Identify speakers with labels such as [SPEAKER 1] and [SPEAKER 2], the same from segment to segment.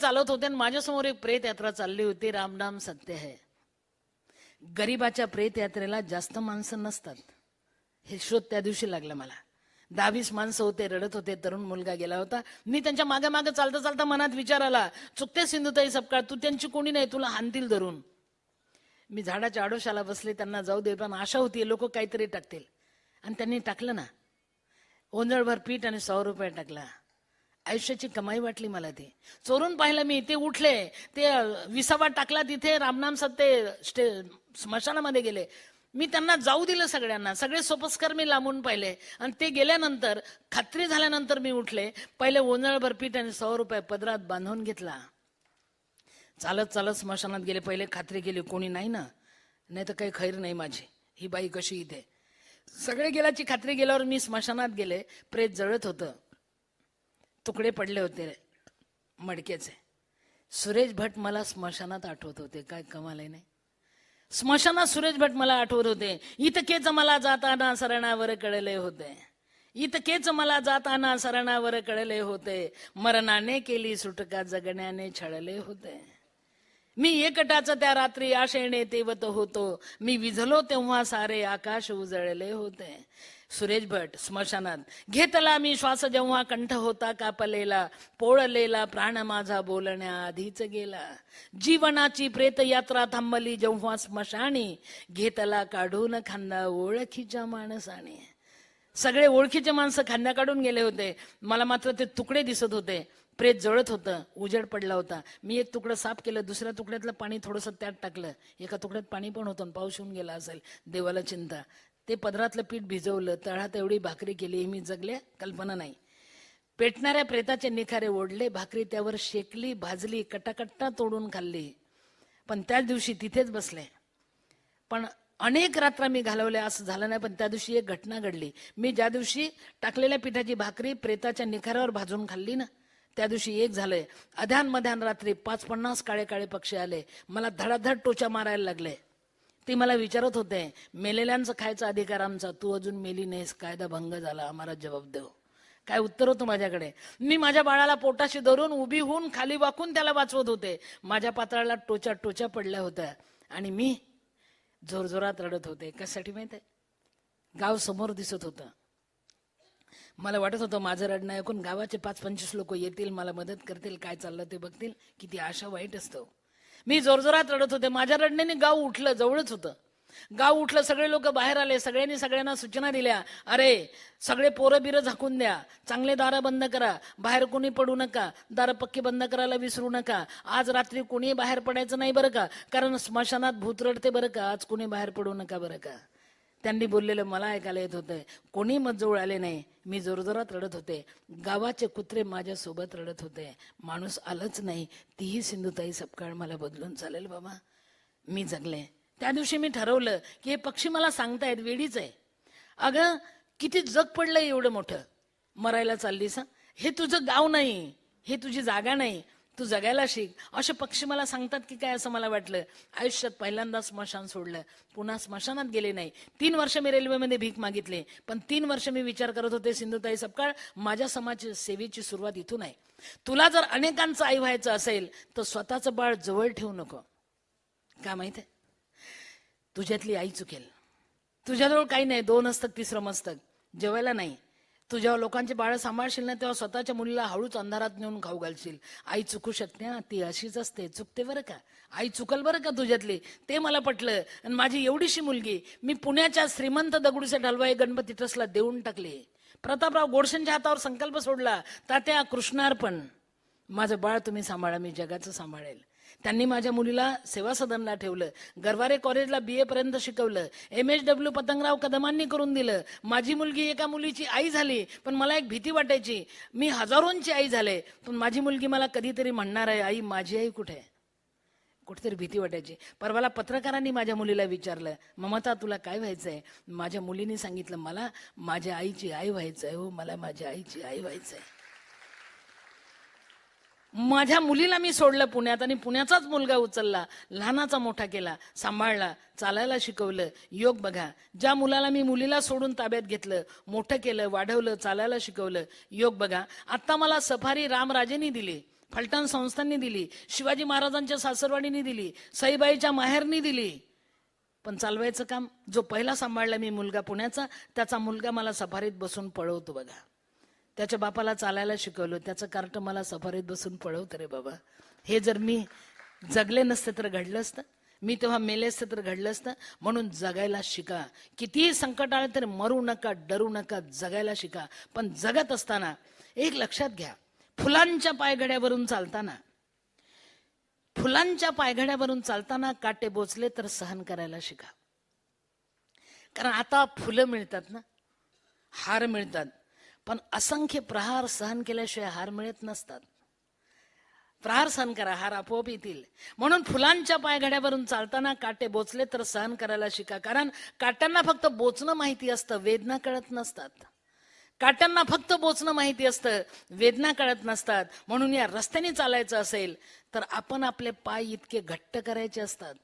[SPEAKER 1] चालत होते आणि माझ्यासमोर एक प्रेत यात्रा चालली होती. रामनाम सत्य है. गरीबाच्या प्रेत यात्रेला जास्त माणसं नसतात. हे शोध त्या दिवशी लागला मला. दहावीस माणसं होते रडत होते तरुण मुलगा गेला होता. मी त्यांच्या मागे मागे चालता चालता मनात विचार आला चुकते सिंधुताई सपकाळ तू त्यांची कोणी नाही तुला हानतील धरून. मी झाडाच्या आडोशाला बसले त्यांना जाऊ दे पण आशा होती लोक काहीतरी टाकतील. आणि त्यांनी टाकलं ना. ओंजळभर पीठ आणि सौ रुपये टाकला. आयुष्याची कमाई वाटली मला ती. चोरून पाहिलं मी ते उठले ते विसावा टाकला तिथे रामनाम सत्ते स्टे स्मशानामध्ये गेले. मी त्यांना जाऊ दिलं सगळ्यांना सगळे सोपस्कर मी लांबून पाहिले. आणि ते गेल्यानंतर खात्री झाल्यानंतर मी उठले. पहिले ओंजळभर पीठ आणि सौ रुपये पदरात बांधून घेतला. चालत चालत स्मशानात गेले. पहिले खात्री केली कोणी नाही ना. नाही तर काही खैर नाही माझी. ही बाई कशी इथे? सगळे गेल्याची खात्री गेल्यावर मी स्मशानात गेले. प्रेत जळत होतं. तुकडे पडले होते मडक्याचे. सुरेश भट मला स्मशानात आठवत होते काय कमाल नाही? स्मशानात सुरेश भट मला आठवत होते इतकेच मला जाताना सरणावर कळले होते. इतकेच मला जाताना सरणावर कळले होते मरणाने केली सुटका जगण्याने छळले होते. मी एकटाच त्या रात्री आशेने तेवत होतो मी विझलो तेव्हा सारे आकाश उजळले होते. सुरेश भट स्मशानात. घेतला मी श्वास जेव्हा कंठ होता कापलेला पोळलेला प्राण माझा बोलण्याआधीच गेला. जीवनाची प्रेत यात्रा थांबली जेव्हा स्मशानी घेतला काढून खांदा ओळखीच्या माणसाने. सगळे ओळखीचे माणसं खांद्या काढून गेले होते. मला मात्र ते तुकडे दिसत होते. प्रेत जळत होतं उजेड पडला होता. मी एक तुकडं साफ केलं दुसऱ्या तुकड्यातलं पाणी थोडंसं त्यात टाकलं. एका तुकड्यात पाणी पण होतं पाऊस येऊन गेला असेल. देवाला चिंता. ते पदरातलं पीठ भिजवलं तळात एवढी भाकरी केली हे मी जगले कल्पना नाही. पेटणाऱ्या प्रेताचे निखारे ओढले भाकरी त्यावर शेकली भाजली कटाकट्टा तोडून खाल्ली. पण त्याच दिवशी तिथेच बसले. पण अनेक रात्र मी घालवल्या असं झालं नाही पण त्या दिवशी एक घटना घडली. मी ज्या दिवशी टाकलेल्या पिठाची भाकरी प्रेताच्या निखाऱ्यावर भाजून खाल्ली ना त्या दिवशी एक झालंय. अध्यान मध्यान रात्री पाच पन्नास काळे काळे पक्षी आले. मला धडाधड टोचा मारायला लागले. ते मला विचारत होते मेलेल्यांचं खायचा अधिकार आमचा. तू अजून मेली नाहीस कायदा भंग झाला आम्हाला जबाब देव. काय उत्तर होतं माझ्याकडे? मी माझ्या बाळाला पोटाशी धरून उभी होऊन खाली वाकून त्याला वाचवत होते. माझ्या पात्राला टोचा टोचा पडल्या होत्या. आणि मी जोरजोरात रडत होते. कशासाठी माहीत आहे? गाव समोर दिसत होतं. मला वाटत होतं माझं रडणं ऐकून गावाचे पाच पंचवीस लोक येतील मला मदत करतील काय चाललं ते बघतील. किती आशा वाईट असतो. मी जोरजोरात रडत होते. माझ्या रडण्याने गाव उठलं जवळच होतं. गाव उठलं सगळे लोक बाहेर आले. सगळ्यांनी सगळ्यांना सूचना दिल्या. अरे सगळे पोरं बिरं झाकून द्या. चांगले दारं बंद करा. बाहेर कोणी पडू नका. दारं पक्की बंद करायला विसरू नका. आज रात्री कोणी बाहेर पडायचं नाही बरं का? कारण स्मशानात भूत रडते बरं का? आज कोणी बाहेर पडू नका बरं का? त्यांनी बोललेलं मला ऐकायला येत होतं. कोणी मजजवळ आले नाही. मी जोरजोरात रडत होते. गावाचे कुत्रे माझ्यासोबत रडत होते. माणूस आलंच नाही. तीही सिंधुताई सपकाळ मला बदलून चालेल बाबा. मी जगले. त्या दिवशी मी ठरवलं की हे पक्षी मला सांगतायत वेडीच आहे. अगं किती जग पडलंय एवढं मोठं. मरायला चाललीस हे तुझं गाव नाही. हे तुझी जागा नाही. तू जगायला शिक. असे पक्षी मला सांगतात की काय असं मला वाटलं. आयुष्यात पहिल्यांदा स्मशान सोडलं. पुन्हा स्मशानात गेले नाही. तीन वर्ष मी रेल्वेमध्ये भीक मागितले. पण तीन वर्ष मी विचार करत होते सिंधुताई सपकाळ माझ्या समाज सेवेची सुरुवात इथून आहे. तुला जर अनेकांचं आई व्हायचं असेल तर स्वतःचं बाळ जवळ ठेवू नको. का माहीत आहे? तुझ्यातली आई चुकेल. तुझ्याजवळ काही नाही. दोन असतात तिसरं मस्तक. जेवायला नाही. तू जेव्हा लोकांची बाळं सांभाळशील ना तेव्हा स्वतःच्या मुलीला हळूच अंधारात नेऊन खाऊ घालशील. आई चुकू शकते ना ती अशीच असते. चुकते बरं का? आई चुकल बरं का तुझ्यातली? ते मला पटलं. आणि माझी एवढीशी मुलगी मी पुण्याच्या श्रीमंत दगडूशेठ हलवाई गणपती ट्रस्टला देऊन टाकले. प्रतापराव गोडसेंच्या हातावर संकल्प सोडला. तात्या कृष्णार्पण. माझं बाळ तुम्ही सांभाळा मी जगाचं सांभाळेल. त्यांनी माझ्या मुलीला सेवा सदनला ठेवलं गरवारे कॉलेजला बी ए पर्यंत शिकवलं एम एच डब्ल्यू पतंगराव कदमांनी करून दिलं. माझी मुलगी एका मुलीची आई झाली पण मला एक भीती वाटायची. मी हजारोंची आई झाले पण माझी मुलगी मला कधीतरी म्हणणार आहे आई माझी आई कुठे आहे? कुठेतरी भीती वाटायची. परवाला पत्रकारांनी माझ्या मुलीला विचारलं ममता तुला काय व्हायचं आहे माझ्या मुलीने सांगितलं मला माझ्या आईची आई व्हायचं आहे हो मला माझ्या आईची आई व्हायचं आहे माझ्या मुलीला मी सोडलं पुण्यात आणि पुण्याचाच मुलगा उचलला लहानाचा मोठा केला सांभाळला चालायला शिकवलं योग बघा. ज्या मुलाला मी मुलीला सोडून ताब्यात घेतलं मोठं केलं वाढवलं चालायला शिकवलं योग बघा. आत्ता मला सफारी रामराजेनी दिली फलटण संस्थांनी दिली शिवाजी महाराजांच्या सासरवाडीने दिली सईबाईच्या माहेरनी दिली. पण चालवायचं काम जो पहिला सांभाळला मी मुलगा पुण्याचा त्याचा मुलगा मला सफारीत बसून पळवतो बघा. त्याच्या बापाला चालायला शिकवलं. त्याचं कार्ट मला सफारीत बसून पळवतं रे बाबा. हे जर मी जगले नसते तर घडलं असतं. मी तेव्हा मेले असते तर घडलं असतं. म्हणून जगायला शिका. कितीही संकट आलं तरी मरू नका डरू नका जगायला शिका. पण जगत असताना एक लक्षात घ्या. फुलांच्या पायघड्यावरून चालताना. फुलांच्या पायघड्यावरून चालताना काटे बोचले तर सहन करायला शिका. कारण आता फुलं मिळतात ना. हार मिळतात. पण असंख्य प्रहार सहन केल्याशिवाय हार मिळत नसतात. प्रहार सहन करा हार आपोआप येतील. म्हणून फुलांच्या पायघड्यावरून चालताना काटे बोचले तर सहन करायला शिका. कारण काट्यांना फक्त बोचणं माहिती असतं वेदना कळत नसतात. काट्यांना फक्त बोचणं माहिती असतं वेदना कळत नसतात. म्हणून या रस्त्याने चालायचं असेल तर आपण आपले पाय इतके घट्ट करायचे असतात.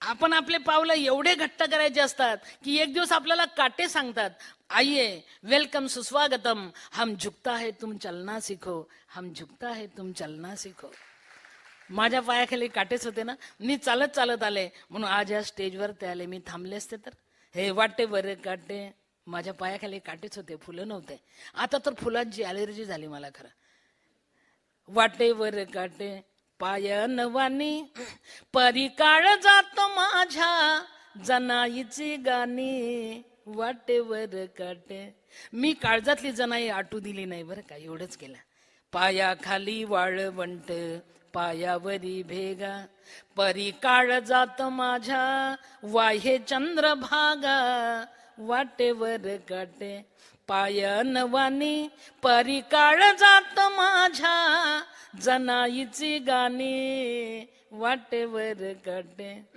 [SPEAKER 1] आपण आपले पावलं एवढे घट्ट करायचे असतात की एक दिवस आपल्याला काटे सांगतात. आइए वेलकम सुस्वागतम। हम झुकता है तुम चलना सीखो। हम झुकता है तुम चलना सीखो। माझ्या पायाखाली काटेच होते ना? मी चालत चालत आले. म्हणून आज या स्टेजवर ते आले. मी थांबले असते तर? हे वाटे बरे काटे. माझ्या पायाखाली काटेच होते. फुलं नव्हते. आता तर फुलांची अलर्जी झाली मला खरं. वाटे वाटेवर काटे. पायनवानी परी काळ जातो माझ्या. जनाईची गाणी. वाटेवर काटे. मी काळजातली जनाई आटू दिली नाही बरं का एवढंच केलं. पायाखाली वाळवंट पायावरी भेगा. परी काळ जात माझ्या वाहे चंद्रभागा. वाटेवर काटे. पायनवानी परी काळ जात माझ्या जनाईची गाणी. वाटेवर काटे.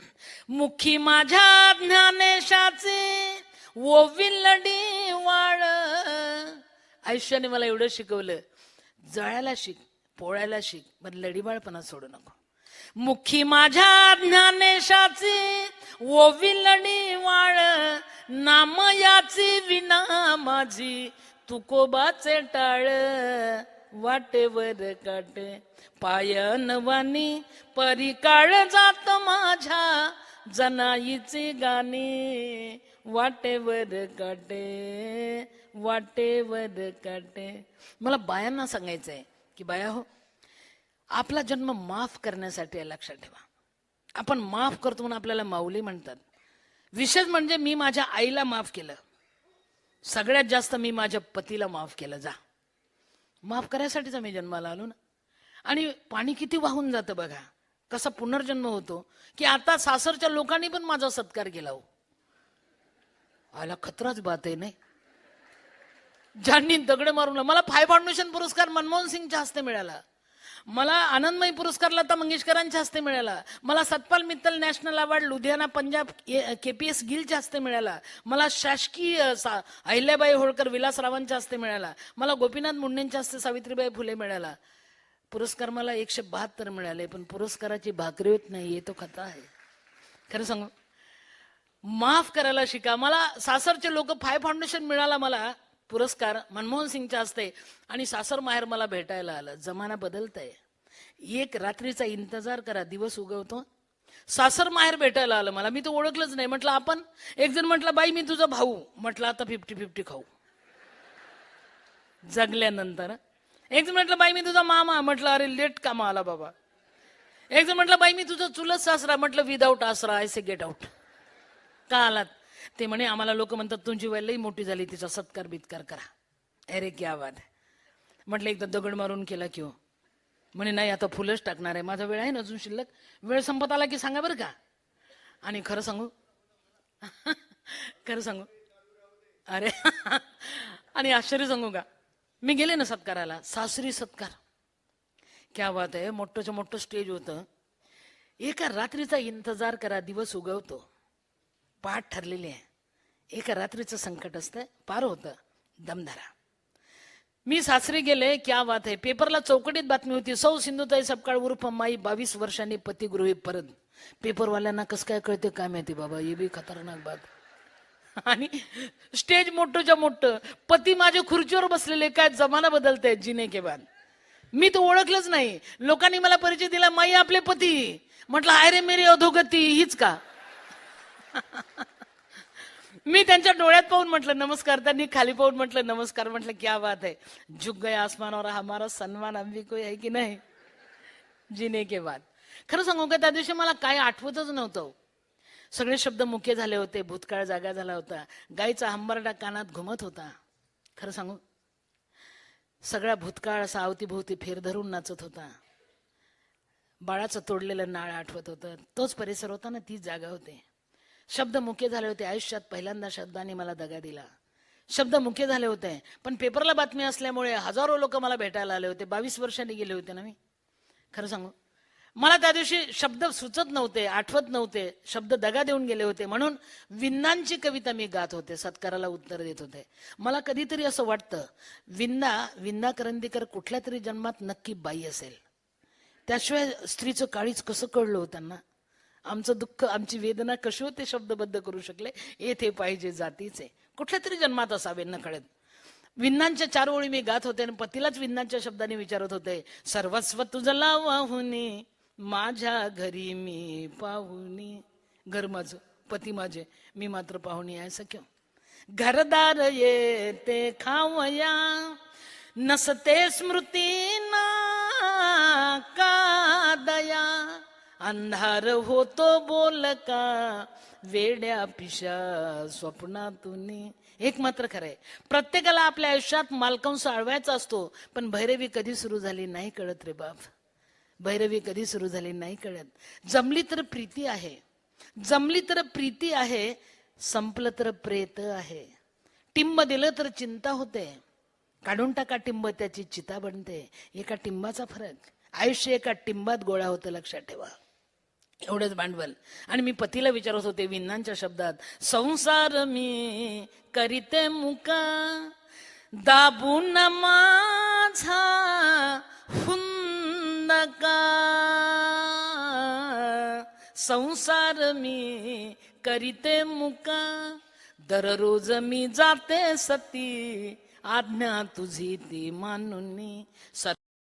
[SPEAKER 1] मुखी माझ्या ज्ञानेशाचे ओविलडी वाळ. आयुष्याने मला एवढं शिकवलं. जळायला शिक पोळायला शिक पण लढीबाळपणा सोडू नको. मुखी माझ्या ज्ञानेशाची ओविलडी वाळ. नाम याची विना माझी तुकोबाचे टाळ. वाटेवर काटे पायनवानी परिकाळ जात माझ्या जनाईची गाणी वाटेवर काटे वाटेवर काटे. मला बायांना सांगायचंय की बाया हो आपला जन्म माफ करण्यासाठी आहे लक्षात ठेवा. आपण माफ करतो म्हणून आपल्याला माऊली म्हणतात. विशेष म्हणजे मी माझ्या आईला माफ केलं. सगळ्यात जास्त मी माझ्या पतीला माफ केलं. जा. माफ करायसाठीच आम्ही जन्माला आलो ना. आणि पाणी किती वाहून जातं बघा. कसा पुनर्जन्म होतो की आता सासरच्या लोकांनी पण माझा सत्कार केला हो. आला खतराच बात आहे नाही. ज्यांनी दगड मारून मला फाय फाउंडेशन पुरस्कार मनमोहन सिंगच्या हस्ते मिळाला. मला आनंदमयी पुरस्कार लता मंगेशकरांच्या हस्ते मिळाला. मला Satpal Mittal national award Ludhiana Punjab K P S गिलच्या हस्ते मिळाला. मला शासकीय सा- अहिल्याबाई होळकर विलासरावांच्या हस्ते मिळाला. मला गोपीनाथ मुंडेंच्या हस्ते सावित्रीबाई फुले मिळाला. पुरस्कार मला एकशे बहात्तर मिळाले पण पुरस्काराची भाकरी होत नाही तो कथा आहे. खरं सांगू? माफ करायला शिका. मला सासरचे लोक फाय फाउंडेशन मिळाला मला पुरस्कार मनमोहन सिंगच्या हस्ते आणि सासर माहेर मला भेटायला आलं. जमाना बदलत आहे एक रात्रीचा इंतजार करा दिवस उगवतो. सासर माहेर भेटायला आलं मला. मी तर ओळखलंच नाही. म्हटलं आपण? एक जण म्हटलं बाई मी तुझा भाऊ. म्हटलं आता फिफ्टी फिफ्टी खाऊ. जगल्यानंतर एक जण म्हटलं बाई मी तुझा मामा. म्हटलं अरे लेट कामा आला बाबा. एक जण म्हटलं बाई मी तुझा चुलत सासरा. म्हटलं विदाऊट आसरा आय से गेट आउट का आलात? ते म्हणे आम्हाला लोक म्हणतात तुमची वय लई मोठी झाली तिचा सत्कार बित्कार करा. अरे क्या वाद म्हटलं एकदा दगड मारून केला किंवा हो. म्हणे नाही आता फुलंच टाकणार आहे. माझा वेळ आहे ना अजून शिल्लक? वेळ संपत आला की सांगा बरं का? आणि खरं सांगू? खरं सांगू? अरे आणि आश्चर्य सांगू का? मी गेले ना सत्काराला. सासरी सत्कार. क्या बात आहे मोठंच्या मोठं स्टेज होतं. एका रात्रीचा इंतजार करा दिवस उगवतो. पाठ ठरलेली आहे. एका रात्रीचं संकट असतं पार होतं. दमधारा मी सासरी गेले क्या बात आहे. पेपरला चौकटीत बातमी होती सौ सिंधुताई सपकाळ उर्फ माई बावीस वर्षांनी पतिगृही परत. पेपरवाल्यांना कसं काय कळते काय माहिती बाबा? हे बी खतरनाक बात. आणि स्टेज मोठंच्या मोठं. पती माझ्या खुर्चीवर बसलेले काय जमाना बदलते जिने के बाद मी तर ओळखलंच नाही. लोकांनी मला परिचय दिला माई आपले पती. म्हटलं आय रे मेरी अधोगती हीच का? मी त्यांच्या डोळ्यात पाहून म्हटलं नमस्कार त्यांनी खाली पाहून म्हटलं नमस्कार म्हटलं क्या बात आहे झुक गय आसमानावर हा हमारा सन्मान आम्ही कोई आहे की नाही? जिने के बाद खरं सांगू का त्या दिवशी मला काय आठवतच नव्हतं. सगळे शब्द मुके झाले होते भूतकाळ जागा झाला होता. गाईचा हंबरडा कानात घुमत होता. खरं सांगू? सगळा भूतकाळ असा अवतीभोवती फेर धरून नाचत होता. बाळाचं तोडलेलं नाळ आठवत होतं. तोच परिसर होता ना तीच जागा होते. शब्द मुके झाले होते आयुष्यात पहिल्यांदा शब्दाने मला दगा दिला. शब्द मुख्य झाले होते पण पेपरला बातमी असल्यामुळे हजारो लोक मला भेटायला आले होते. बावीस वर्षांनी गेले होते ना मी. खरं सांगू? मला त्या दिवशी शब्द सुचत नव्हते आठवत नव्हते शब्द दगा देऊन गेले होते. म्हणून विन्नांची कविता मी गात होते सत्काराला उत्तर देत होते. मला कधीतरी असं वाटतं विन्ना विन्ना करंदीकर कुठल्या तरी जन्मात नक्की बाई असेल. त्याशिवाय स्त्रीचं काळीच कसं कळलं हो आमचं दुःख आमची वेदना कशी होते शब्दबद्ध करू शकले? येथे पाहिजे जातीचे. कुठल्या तरी जन्मात असावे न कळत विन्नांच्या चार ओळी मी गात होते आणि पतीलाच विन्नांच्या शब्दाने विचारत होते सर्वस्व तुझला वाहुनी माझ्या घरी मी पाहुणी घर माझं पती माझे मी मात्र पाहुणी आहे सख्य. घरदार येते खावया नसते स्मृती ना का दया. अंधार होतो बोल का वेड्या पिशा स्वप्नातून. एक मात्र खरंय प्रत्येकाला आपल्या आयुष्यात मालकांस आळवायचा असतो पण भैरवी कधी सुरू झाली नाही कळत रे बाप. भैरवी कधी सुरू झाली नाही कळत. जमली तर प्रीती आहे. जमली तर प्रीती आहे संपलं तर प्रेत आहे. टिंब दिलं तर चिंता होते. काढून टाका टिंब त्याची चिता बनते. एका टिंबाचा फरक. आयुष्य एका टिंबात गोळा होतं लक्षात ठेवा. एवढंच भांडवल. आणि मी पतीला विचारत होते विन्नांच्या शब्दात संसार मी करीते मुका? दाबून माझा हुंदका संसार मी करीते मुका. दररोज मी जाते सती. आज्ञा तुझी ती मानुनी